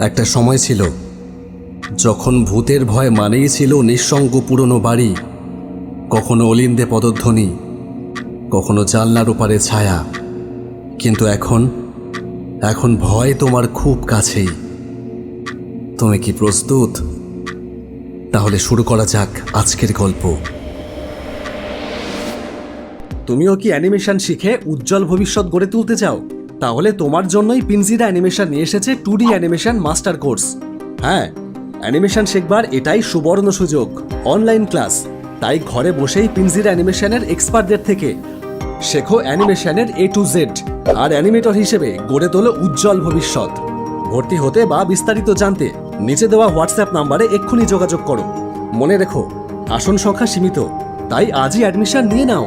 একটা সময় ছিল, যখন ভূতের ভয় মানেই ছিল নিঃসঙ্গ পুরনো বাড়ি, কখনো অলিন্দে পদধ্বনি, কখনো জানলার ওপারে ছায়া। কিন্তু এখন এখন ভয় তোমার খুব কাছেই। তুমি কি প্রস্তুত? তাহলে শুরু করা যাক আজকের গল্প। তুমিও কি অ্যানিমেশন শিখে উজ্জ্বল ভবিষ্যৎ গড়ে তুলতে চাও? তাহলে তোমার জন্যই পিনজিরা অ্যানিমেশন নিয়ে এসেছে two D animation master course. হ্যাঁ অ্যানিমেশন শিখবার এটাই সুবর্ণ সুযোগ। অনলাইন ক্লাস, তাই ঘরে বসেই পিনজিরা অ্যানিমেশনের এক্সপার্টদের থেকে শেখো অ্যানিমেশনের এ টু জেড আর অ্যানিমেটর হিসেবে গড়ে তোলো উজ্জ্বল ভবিষ্যৎ। ভর্তি হতে বা বিস্তারিত জানতে নিচে দেওয়া হোয়াটসঅ্যাপ নাম্বারে এক্ষুনি যোগাযোগ করো। মনে রেখো, আসন সংখ্যা সীমিত, তাই আজই অ্যাডমিশন নিয়ে নাও।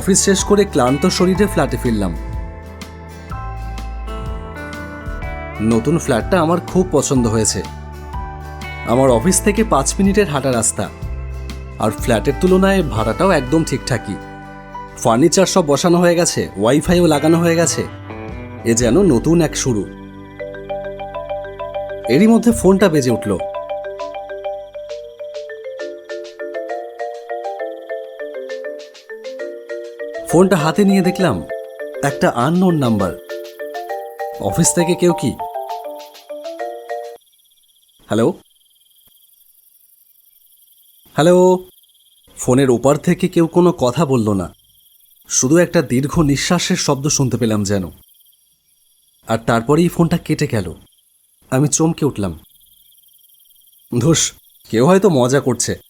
অফিস শেষ করে ক্লান্ত শরীরে ফ্ল্যাটে ফিরলাম। নতুন ফ্ল্যাটটা আমার খুব পছন্দ হয়েছে। আমার অফিস থেকে পাঁচ মিনিটের হাঁটা রাস্তা। আর ফ্ল্যাটের তুলনায় ভাড়াটাও একদম ঠিকঠাকই। ফার্নিচার সব বসানো হয়ে গেছে, ওয়াইফাইও লাগানো হয়ে গেছে। এ যেন নতুন এক শুরু। এরই মধ্যে ফোনটা বেজে উঠল। ফোনটা হাতে নিয়ে দেখলাম একটা আননোন নাম্বার অফিস থেকে কেউ কি? হ্যালো হ্যালো ফোনের ওপার থেকে কেউ কোনো কথা বলল না। শুধু একটা দীর্ঘ নিঃশ্বাসের শব্দ শুনতে পেলাম যেন। আর তারপরেই ফোনটা কেটে গেল। আমি চমকে উঠলাম। ধুস, কেউ হয়তো মজা করছে।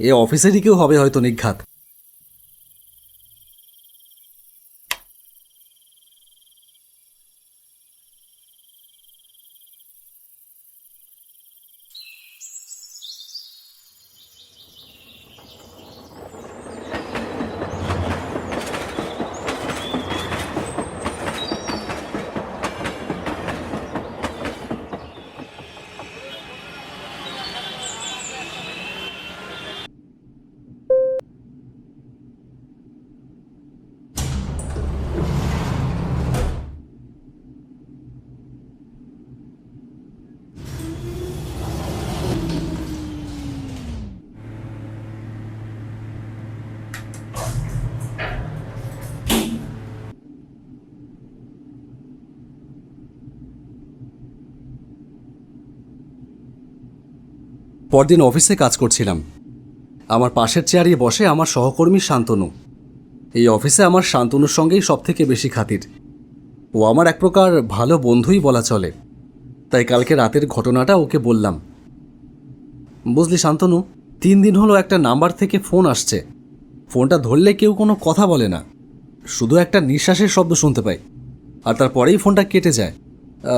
এ অফিসেরই কেউ হবে হয়তো নিঘাত। পরদিন অফিসে কাজ করছিলাম। আমার পাশের চেয়ারে বসে আমার সহকর্মী শান্তনু। এই অফিসে আমার শান্তনুর সঙ্গেই সব থেকে বেশি খাতির। ও আমার এক প্রকার ভালো বন্ধুই বলা চলে। তাই কালকে রাতের ঘটনাটা ওকে বললাম। বুঝলি শান্তনু, তিন দিন হলো একটা নাম্বার থেকে ফোন আসছে। ফোনটা ধরলে কেউ কোনো কথা বলে না। শুধু একটা নিঃশ্বাসের শব্দ শুনতে পাই। আর তারপরেই ফোনটা কেটে যায়।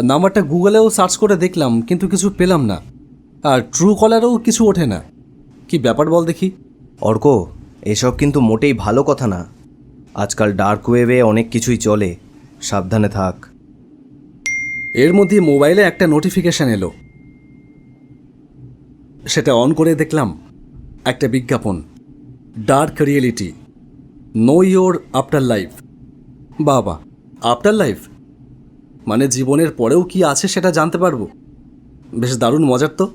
নাম্বারটা গুগলেও সার্চ করে দেখলাম কিন্তু কিছু পেলাম না। আর ট্রু কলারেও কিছু ওঠে না। কি ব্যাপার বল দেখি? অর্ক এসব কিন্তু মোটেই ভালো কথা না। আজকাল ডার্ক ওয়েবে অনেক কিছুই চলে। সাবধানে থাক। এর মধ্যে মোবাইলে একটা নোটিফিকেশন এলো। সেটা অন করে দেখলাম। একটা বিজ্ঞাপন। Dark reality know your afterlife বাবা আফটার লাইফ মানে জীবনের পরেও কি আছে সেটা জানতে পারব? বেশ দারুণ মজার তো।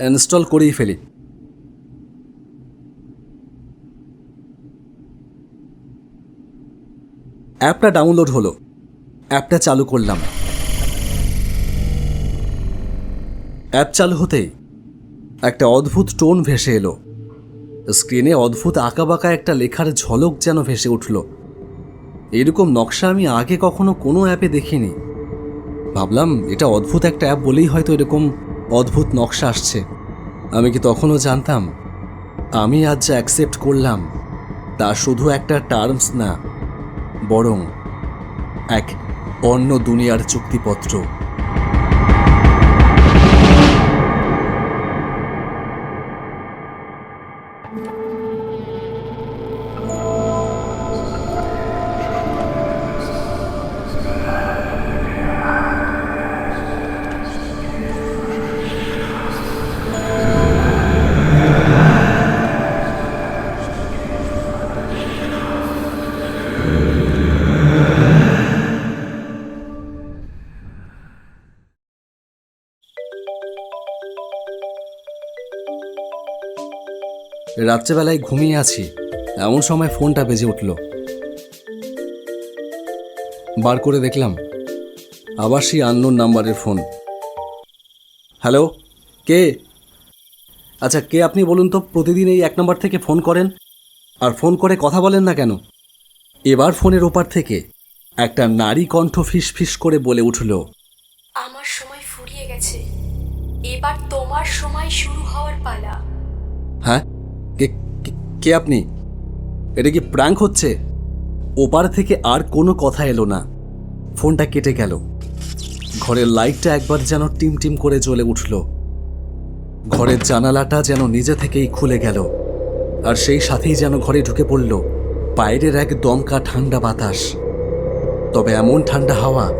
ইনস্টল করেই ফেলি। অ্যাপটা ডাউনলোড হলো। অ্যাপটা চালু করলাম। অ্যাপ চালু হতেই একটা অদ্ভুত টোন ভেসে এলো। স্ক্রিনে অদ্ভুত আঁকাবাঁকা একটা লেখার ঝলক যেন ভেসে উঠল। এরকম নকশা আমি আগে কখনো কোনো অ্যাপে দেখিনি। ভাবলাম, এটা অদ্ভুত একটা অ্যাপ বলেই হয়তো এরকম অদ্ভুত নকশা আসছে। আমি কি তখনও জানতাম? আমি আজ যা অ্যাকসেপ্ট করলাম, তা শুধু একটা টার্মস না, বরং এক অন্য দুনিয়ার চুক্তিপত্র। রাত্রেবেলায় ঘুমিয়ে আছি। এমন সময় ফোনটা বেজে উঠল। বার করে দেখলাম আবার সেই আননোন নাম্বারের ফোন। হ্যালো কে? আচ্ছা কে আপনি বলুন তো প্রতিদিন এই এক নম্বর থেকে ফোন করেন? আর ফোন করে কথা বলেন না কেন? এবার ফোনের ওপার থেকে একটা নারী কণ্ঠ ফিস ফিস করে বলে উঠল আমার সময় ফুরিয়ে গেছে। এবার তোমার সময় শুরু হওয়ার পালা। হ্যাঁ? কে, কে- আপনি? এটা কি প্রাঙ্ক হচ্ছে? ওপার থেকে আর কোনো কথা এলো না। ফোনটা কেটে গেল। ঘরের লাইটটা একবার যেন টিম টিম করে জ্বলে উঠল। ঘরের জানালাটা যেন নিজে থেকেই খুলে গেল। আর সেই সাথেই যেন ঘরে ঢুকে পড়ল বাইরের এক দমকা ঠান্ডা বাতাস। তবে এমন ঠান্ডা হাওয়া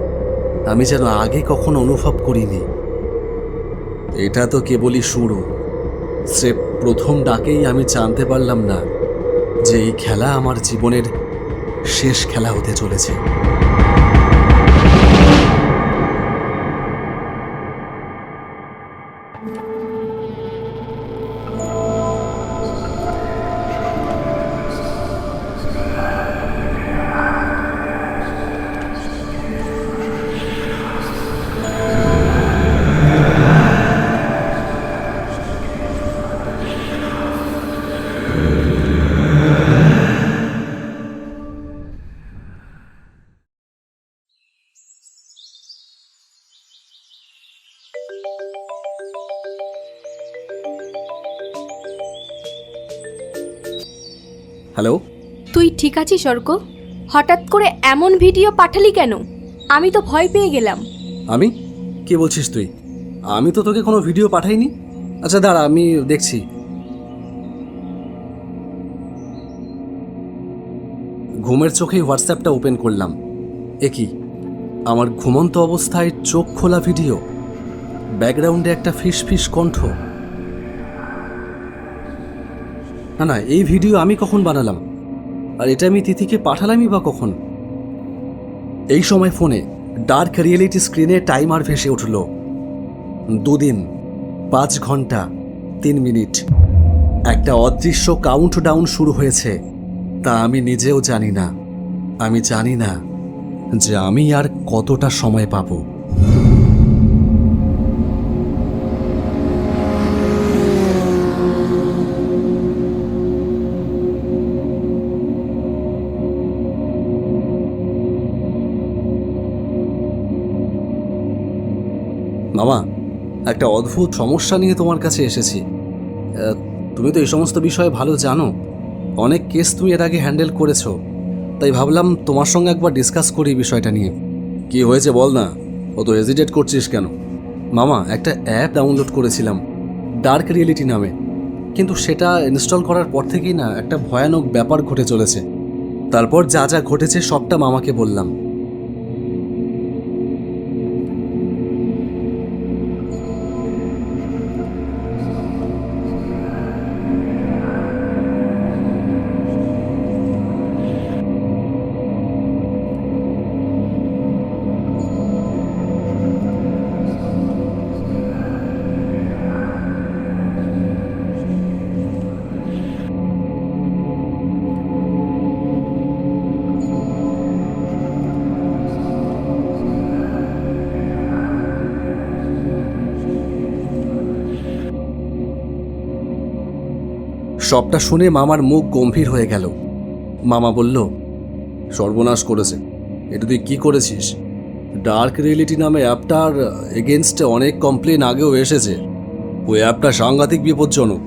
আমি যেন আগে কখনো অনুভব করিনি। এটা তো কেবলই শুরু। সে প্রথম ডাকেই আমি জানতে পারলাম না যে এই খেলা আমার জীবনের শেষ খেলা হতে চলেছে। হ্যালো তুই ঠিক আছিস অর্ক? হঠাৎ করে এমন ভিডিও পাঠালি কেন? আমি তো ভয় পেয়ে গেলাম। আমি? কে বলছিস তুই? আমি তো তোকে কোনো ভিডিও পাঠাইনি? আচ্ছা দাঁড়া আমি দেখছি। ঘুমের চোখেই হোয়াটসঅ্যাপটা ওপেন করলাম। এ কি? আমার ঘুমন্ত অবস্থায় চোখ খোলা ভিডিও? ব্যাকগ্রাউন্ডে একটা ফিস ফিস কণ্ঠ। না না, এই ভিডিও আমি কখন বানালাম? আর এটা আমি তিথিকে পাঠালামই বা কখন? এই সময় ফোনে ডার্ক রিয়েলিটি স্ক্রিনে টাইমার ভেসে উঠল। দুদিন, পাঁচ ঘণ্টা, তিন মিনিট। একটা অদৃশ্য কাউন্ট ডাউন শুরু হয়েছে, তা আমি নিজেও জানি না। আমি জানি না যে আমি আর কতটা সময় পাবো। মামা, একটা অদ্ভুত সমস্যা নিয়ে তোমার কাছে এসেছি। তুমি তো এই সমস্ত বিষয়ে ভালো জানো। অনেক কেস তুমি এর আগে হ্যান্ডেল করেছ। তাই ভাবলাম তোমার সঙ্গে একবার ডিসকাস করি বিষয়টা নিয়ে। কি হয়েছে বল না, অত হেজিটেট করছিস কেন? মামা, একটা অ্যাপ ডাউনলোড করেছিলাম ডার্ক রিয়েলিটি নামে। কিন্তু সেটা ইনস্টল করার পর থেকেই না একটা ভয়ানক ব্যাপার ঘটে চলেছে। তারপর যা যা ঘটেছে সবটা মামাকে বললাম। সবটা শুনে মামার মুখ গম্ভীর হয়ে গেল। মামা বলল, সর্বনাশ করেছে। এটা তুই কি করেছিস? ডার্ক রিয়েলিটি নামে অ্যাপটার এগেনস্টে অনেক কমপ্লেন আগেও এসেছে। ওই অ্যাপটা সাংঘাতিক বিপজ্জনক।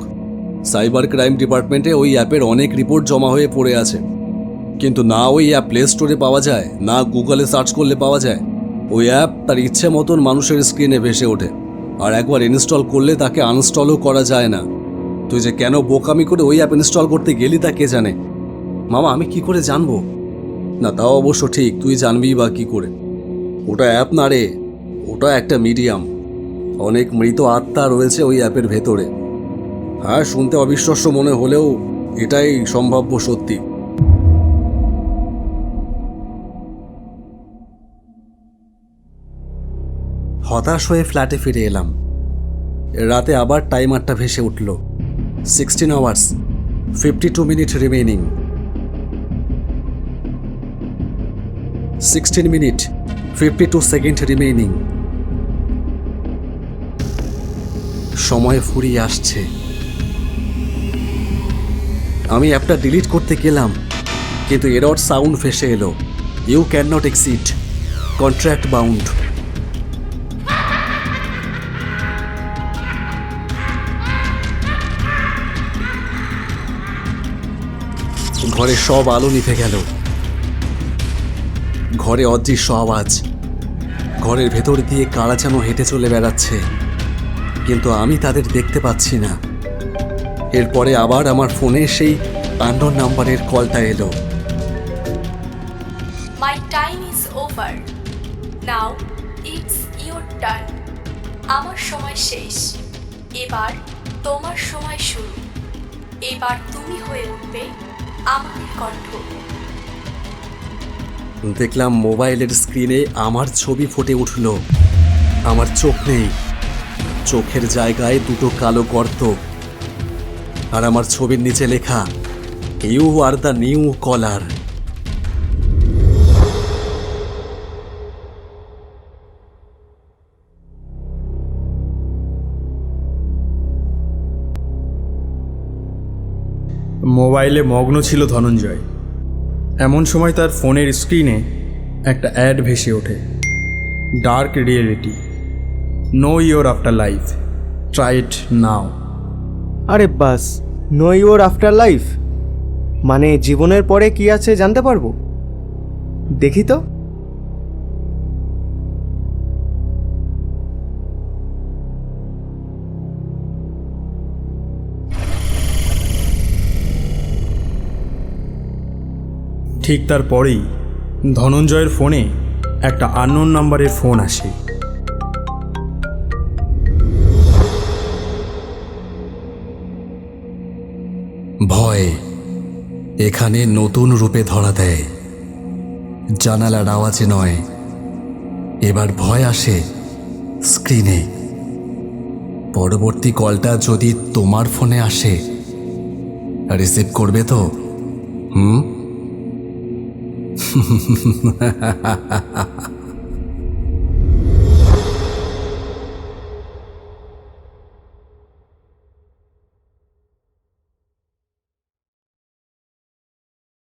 সাইবার ক্রাইম ডিপার্টমেন্টে ওই অ্যাপের অনেক রিপোর্ট জমা হয়ে পড়ে আছে। কিন্তু না ওই অ্যাপ প্লে স্টোরে পাওয়া যায়, না গুগলে সার্চ করলে পাওয়া যায়। ওই অ্যাপ তার ইচ্ছে মতন মানুষের স্ক্রিনে ভেসে ওঠে। আর একবার ইনস্টল করলে তাকে আনস্টলও করা যায় না। তুই যে কেন বোকামি করে ওই অ্যাপ ইনস্টল করতে গেলি তা কে জানে? মামা, আমি কি করে জানব? না, তাও অবশ্য ঠিক, তুই জানবি বা কি করে। ওটা অ্যাপ না রে, ওটা একটা মিডিয়াম অনেক মৃত আত্মা রয়েছে ওই অ্যাপের ভেতরে। হ্যাঁ শুনতে অবিশ্বাস্য মনে হলেও এটাই সম্ভাব্য সত্যি। হতাশ হয়ে ফ্ল্যাটে ফিরে এলাম। রাতে আবার টাইমারটা ভেসে উঠল। Sixteen hours fifty two minute remaining sixteen minute fifty two second remaining সময় ফুরিয়ে আসছে। আমি অ্যাপটা ডিলিট করতে গেলাম, কিন্তু এরর সাউন্ড ভেসে এলো। You can not exit contract bound ঘরে সব আলো নিভে গেল। ঘরে অদৃশ্য আওয়াজ। ঘরের ভেতর দিয়ে কারা যেন হেঁটে চলে বেড়াচ্ছে। কিন্তু আমি তাদের দেখতে পাচ্ছি না। এরপরে আবার আমার ফোনে সেই আন্ডন নাম্বারের কলটা এলো। My time is over now it's your turn আমার সময় শেষ। এবার তোমার সময় শুরু। এবার তুমি হয়ে উঠবে দেখলাম মোবাইলের স্ক্রিনে আমার ছবি ফুটে উঠল। আমার চোখ নেই। চোখের জায়গায় দুটো কালো গর্ত। আর আমার ছবির নিচে লেখা you are the new caller মোবাইলে মগ্ন ছিল ধনঞ্জয়। এমন সময় তার ফোনের স্ক্রিনে একটা অ্যাড ভেসে ওঠে। Dark reality. Know your after life. Try it now. আরে বাস, নো ইয়োর আফটার লাইফ? মানে জীবনের পরে কি আছে জানতে পারব? দেখি তো। ঠিক তারপরেই ধনঞ্জয়ের ফোনে একটা আননোন নাম্বারের ফোন আসে। ভয় এখানে নতুন রূপে ধরা দেয়। জানালার আওয়াজে নয়, এবার ভয় আসে স্ক্রিনে। পরবর্তী কলটা যদি তোমার ফোনে আসে, রিসিভ করবে তো? হুম? 哼哼哼哼，哈哈哈哈哈哈。